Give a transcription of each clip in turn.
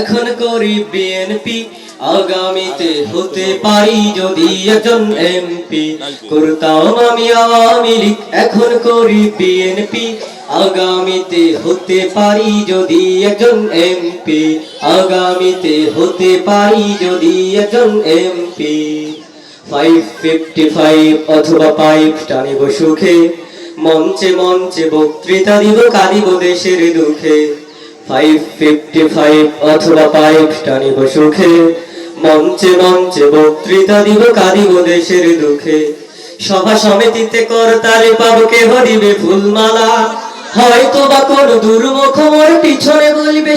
এখন করি বিএনপি আগামীতে হতে পারি যদি একজন এমপি করতাম আমি আওয়ামী লীগ, এখন করি বিএনপি আগামীতে হতে পারি যদি একজন এমপি আগামীতে হতে পারি যদি একজন এমপি ফাইভ ফিফটি ফাইভ অথবা পাইপ টানিব সুখে। মঞ্চে মঞ্চে বক্তৃতা দিব, কাঁদিব দেশের দুঃখে। বক্তৃতা দিব, কাঁদিব দেশের দুঃখে। সভা সমিতিতে কর তালে পাবো কে হরিবে ফুলমালা। হয়তো বা কোন দুর্মুখ মোর পিছনে বলিবে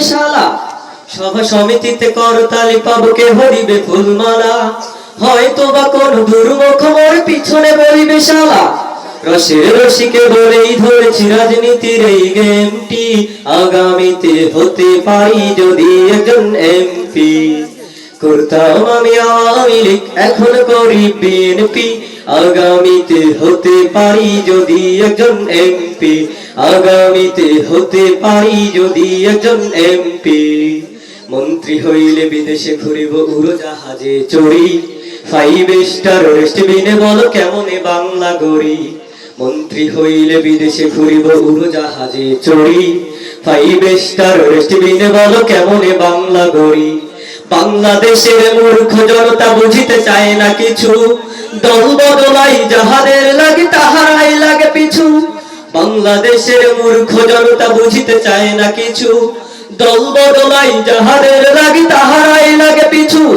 সভা সমিতিতে কর তালি পাবো কে হরিবে ফুলমালা। হয়তো বা কোন দুর্মুখ মোর পিছনে বলিবে শালা। রসের রসিকে বলেই ধরেছি রাজনীতির এই গেমটি আগামীতে হতে পারি যদি একজন এমপি করতাম আমি আওয়ামী লীগ, এখন করি বিএনপি। আগামীতে হতে পারি যদি একজন এমপি আগামীতে হতে পারি যদি একজন এমপি মন্ত্রী হইলে বিদেশে ঘুরিব উড়োজাহাজে চড়ি। ফাইভ স্টার রেস্টবিনে বলো কেমনে বাংলা গড়ি। মন্ত্রী হইলে বিদেশে ঘুরিব উড়োজাহাজে চড়ি। ফাইভ স্টার রেস্টবিনে বলো কেমনে বাংলা গড়ি? বাংলাদেশের মূর্খ জনতা বুঝিতে চায় না কিছু। দল বদলাই যাহাদের লাগে, তাহারাই লাগে পিছু। বাংলাদেশের মূর্খ জনতা বুঝিতে চায় না কিছু। দল বদলাই যাহাদের লাগে, তাহারাই লাগে পিছু।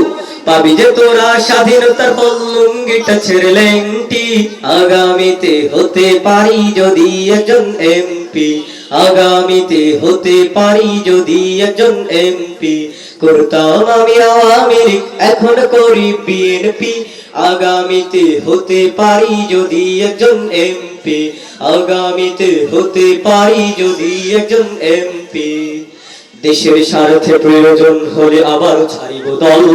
পাবি যে তোরা স্বাধীনতার পল্লুঙ্গিটা ছেড়ে লেংটি আগামীতে হতে পারি যদি একজন এমপি। আগামীতে হতে পারি যদি একজন এমপি। করতাম আমি আওয়ামী লীগ, এখন করি বিএনপি। আগামীতে হতে পারি যদি একজন এমপি। আগামীতে হতে পারি যদি একজন এমপি। দেশের স্বার্থে প্রয়োজন হলে আবার ছাড়িব দল।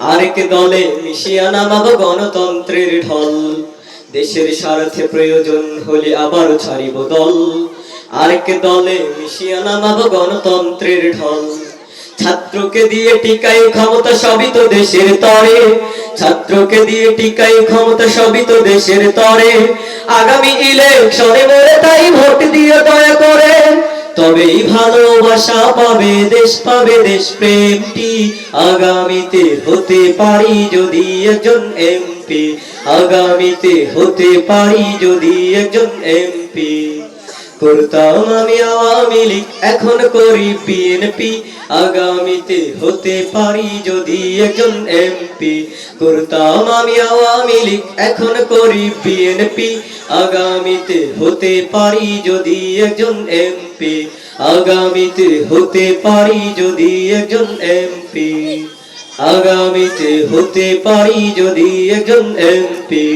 আরেক দলে মিশিয়া নামাব গণতন্ত্রের ঢল। দেশের স্বার্থে প্রয়োজন হলে আবার ছাড়িব দল। আরেক দলে মিশিয়া নামাব গণতন্ত্রের ঢল। ছাত্রকে দিয়ে টিকাই ক্ষমতা সবই তো দেশের তরে। ছাত্রকে দিয়ে টিকাই ক্ষমতা সবই তো দেশের তরে। আগামী ইলেকশনে বলে তাই ভোট দিয়ে দয়া করে। তবেই ভালোবাসা পাবে, দেশ পাবে, দেশ প্রেমটি। আগামীতে হতে পারি যদি একজন এমপি। আগামীতে হতে পারি যদি একজন এমপি। করতাম আমি আওয়ামী লীগ, এখন করি বিএনপি আগামীতে হতে পারি যদি একজন এমপি করতাম আমি আওয়ামী লীগ, এখন করি বিএনপি আগামীতে হতে পারি যদি একজন এমপি আগামীতে হতে পারি যদি একজন এমপি আগামীতে হতে পারি যদি একজন এমপি